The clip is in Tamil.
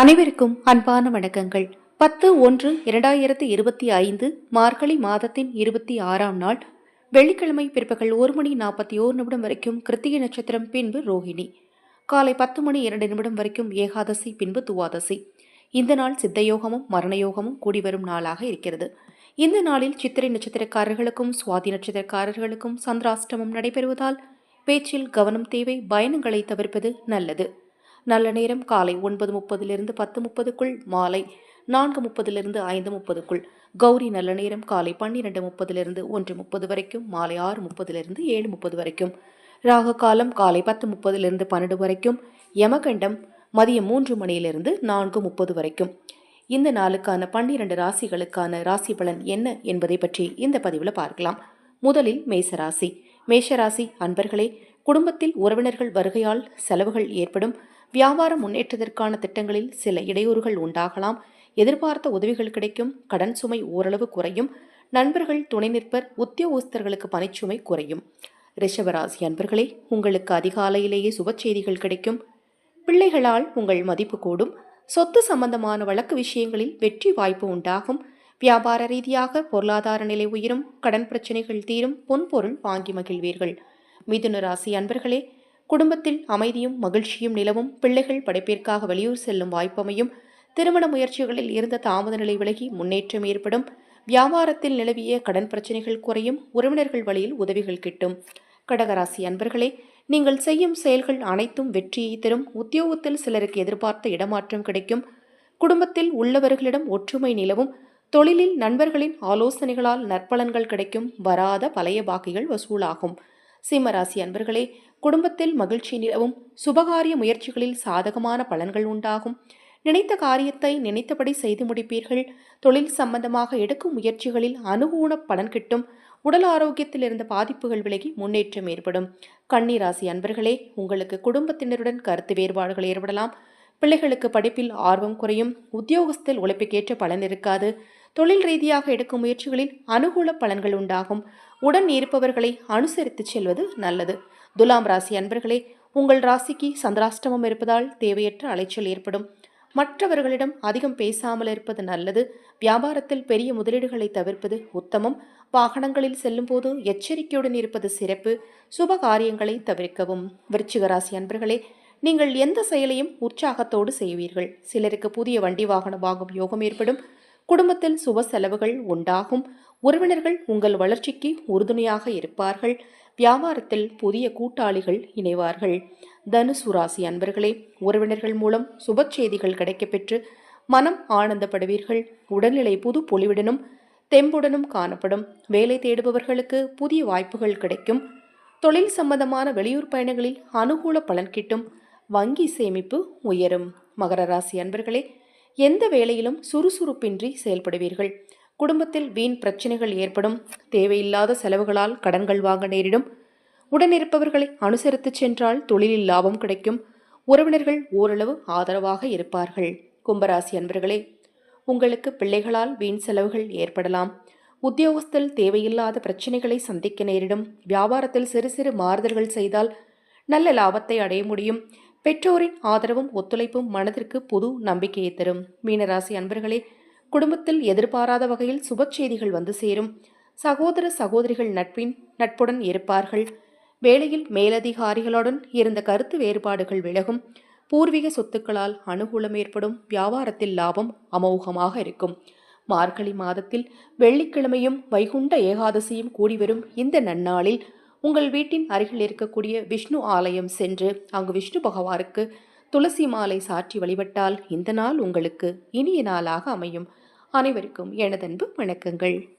அனைவருக்கும் அன்பான வணக்கங்கள். பத்து ஒன்று இரண்டாயிரத்து இருபத்தி ஐந்து மார்கழி மாதத்தின் இருபத்தி ஆறாம் நாள் வெள்ளிக்கிழமை பிற்பகல் ஒரு மணி நாற்பத்தி ஓரு நிமிடம் வரைக்கும் கிருத்திகை நட்சத்திரம் பின்பு ரோஹிணி. காலை பத்து மணி இரண்டு நிமிடம் வரைக்கும் ஏகாதசி பின்பு துவாதசி. இந்த நாள் சித்தயோகமும் மரணயோகமும் கூடி வரும் நாளாக இருக்கிறது. இந்த நாளில் சித்திரை நட்சத்திரக்காரர்களுக்கும் சுவாதி நட்சத்திரக்காரர்களுக்கும் சந்திராஷ்டமம் நடைபெறுவதால் பேச்சில் கவனம் தேவை பயணங்களை தவிர்ப்பது நல்லது. நல்ல நேரம் காலை ஒன்பது முப்பதிலிருந்து பத்து முப்பதுக்குள் மாலை நான்கு முப்பதிலிருந்து ஐந்து முப்பதுக்குள் கௌரி நல்ல நேரம் காலை பன்னிரெண்டு முப்பதிலிருந்து ஒன்று முப்பது வரைக்கும் மாலை ஆறு முப்பதிலிருந்து ஏழு முப்பது வரைக்கும். ராகு காலம் காலை பத்து முப்பதிலிருந்து பன்னெண்டு வரைக்கும் யமகண்டம் மதியம் மூன்று மணியிலிருந்து நான்கு முப்பது வரைக்கும். இந்த நாளுக்கான பன்னிரண்டு ராசிகளுக்கான ராசி பலன் என்ன என்பதை பற்றி இந்த பதிவில் பார்க்கலாம். முதலில் மேசராசி. மேஷராசி அன்பர்களே குடும்பத்தில் உறவினர்கள் வருகையால் செலவுகள் ஏற்படும். வியாபார முன்னேற்றத்திற்கான திட்டங்களில் சில இடையூறுகள் உண்டாகலாம். எதிர்பார்த்த உதவிகள் கிடைக்கும். கடன் சுமை ஓரளவு குறையும். நண்பர்கள் துணை நிற்பர் உத்தியோகஸ்தர்களுக்கு பணிச்சுமை குறையும். ரிஷபராசி அன்பர்களே உங்களுக்கு அதிகாலையிலேயே சுப செய்திகள் கிடைக்கும். பிள்ளைகளால் உங்கள் மதிப்பு கூடும். சொத்து சம்பந்தமான வழக்கு விஷயங்களில் வெற்றி வாய்ப்பு உண்டாகும். வியாபார ரீதியாக பொருளாதார நிலை உயரும். கடன் பிரச்சனைகள் தீரும். பொன்பொருள் வாங்கி மகிழ்வீர்கள். மிதுன ராசி அன்பர்களே குடும்பத்தில் அமைதியும் மகிழ்ச்சியும் நிலவும் பிள்ளைகள் படைப்பிற்காக வெளியூர் செல்லும் வாய்ப்பமையும் திருமண முயற்சிகளில் இருந்த தாமத நிலை விலகி முன்னேற்றம் ஏற்படும். வியாபாரத்தில் நிலவிய கடன் பிரச்சனைகள் குறையும். உறவினர்கள் வழியில் உதவிகள் கிட்டும். கடகராசி அன்பர்களே நீங்கள் செய்யும் செயல்கள் அனைத்தும் வெற்றியை தரும். உத்தியோகத்தில் சிலருக்கு எதிர்பார்த்த இடமாற்றம் கிடைக்கும். குடும்பத்தில் உள்ளவர்களிடம் ஒற்றுமை நிலவும். தொழிலில் நண்பர்களின் ஆலோசனைகளால் நற்பலன்கள் கிடைக்கும். வராத பழைய பாக்கிகள் வசூலாகும். சிம்மராசி அன்பர்களே குடும்பத்தில் மகிழ்ச்சி நிலவும் சுபகாரிய முயற்சிகளில் சாதகமான பலன்கள் உண்டாகும். நினைத்த காரியத்தை நினைத்தபடி செய்து முடிப்பீர்கள். தொழில் சம்பந்தமாக எடுக்கும் முயற்சிகளில் அனுகூண பலன் கிட்டும். உடல் ஆரோக்கியத்தில் இருந்த பாதிப்புகள் விலகி முன்னேற்றம் ஏற்படும். கன்னிராசி அன்பர்களே உங்களுக்கு குடும்பத்தினருடன் கருத்து வேறுபாடுகள் ஏற்படலாம். பிள்ளைகளுக்கு படிப்பில் ஆர்வம் குறையும். உத்தியோகஸ்தில் உழைப்புக்கேற்ற பலன் இருக்காது. தொழில் ரீதியாக எடுக்கும் முயற்சிகளில் அனுகூல பலன்கள் உண்டாகும். உடன் இருப்பவர்களை அனுசரித்து செல்வது நல்லது. துலாம் ராசி அன்பர்களே உங்கள் ராசிக்கு சந்திராஷ்டமம் இருப்பதால் தேவையற்ற அலைச்சல் ஏற்படும். மற்றவர்களிடம் அதிகம் பேசாமல் இருப்பது நல்லது. வியாபாரத்தில் பெரிய முதலீடுகளை தவிர்ப்பது உத்தமம். வாகனங்களில் செல்லும்போது எச்சரிக்கையுடன் இருப்பது சிறப்பு. சுப காரியங்களை தவிர்க்கவும். விருச்சிக ராசி அன்பர்களே நீங்கள் எந்த செயலையும் உற்சாகத்தோடு செய்வீர்கள். சிலருக்கு புதிய வண்டி வாகனம் வாங்கும் யோகம் ஏற்படும். குடும்பத்தில் சுப செலவுகள் உண்டாகும். உறவினர்கள் உங்கள் வளர்ச்சிக்கு உறுதுணையாக இருப்பார்கள். வியாபாரத்தில் புதிய கூட்டாளிகள் இணைவார்கள். தனுசு ராசி அன்பர்களே உறவினர்கள் மூலம் சுப செய்திகள் கிடைக்கப்பெற்று மனம் ஆனந்தப்படுவீர்கள். உடல்நிலை புது பொலிவுடனும் தெம்புடனும் காணப்படும். வேலை தேடுபவர்களுக்கு புதிய வாய்ப்புகள் கிடைக்கும். தொழில் சம்பந்தமான வெளியூர் பயணங்களில் அனுகூல பலன் கிட்டும். வங்கி சேமிப்பு உயரும். மகர ராசி அன்பர்களே எந்த வேலையிலும் சுறுசுறுப்பின்றி செயல்படுவீர்கள். குடும்பத்தில் வீண் பிரச்சனைகள் ஏற்படும். தேவையில்லாத செலவுகளால் கடன்கள் வாங்க நேரிடும். உடனிருப்பவர்களை அனுசரித்துச் சென்றால் தொழிலில் லாபம் கிடைக்கும். உறவினர்கள் ஓரளவு ஆதரவாக இருப்பார்கள். கும்பராசி அன்பர்களே உங்களுக்கு பிள்ளைகளால் வீண் செலவுகள் ஏற்படலாம். உத்தியோகஸ்தில் தேவையில்லாத பிரச்சனைகளை சந்திக்க நேரிடும். வியாபாரத்தில் சிறு சிறு மாறுதல்கள் செய்தால் நல்ல லாபத்தை அடைய முடியும். பெற்றோரின் ஆதரவும் ஒத்துழைப்பும் மனதிற்கு புது நம்பிக்கையை தரும். மீனராசி அன்பர்களே குடும்பத்தில் எதிர்பாராத வகையில் சுப செய்திகள் வந்து சேரும். சகோதர சகோதரிகள் நட்பின் நட்புடன் இருப்பார்கள். வேலையில் மேலதிகாரிகளுடன் இருந்த கருத்து வேறுபாடுகள் விலகும். பூர்வீக சொத்துக்களால் அனுகூலம் ஏற்படும் வியாபாரத்தில் லாபம் அமோகமாக இருக்கும். மார்கழி மாதத்தில் வெள்ளிக்கிழமையும் வைகுண்ட ஏகாதசியும் கூடிவரும் இந்த நன்னாளில் உங்கள் வீட்டின் அருகில் இருக்கக்கூடிய விஷ்ணு ஆலயம் சென்று அங்கு விஷ்ணு பகவானுக்கு துளசி மாலை சாற்றி வழிபட்டால் இந்த நாள் உங்களுக்கு இனிய நாளாக அமையும். அனைவருக்கும் எனதன்பு வணக்கங்கள்.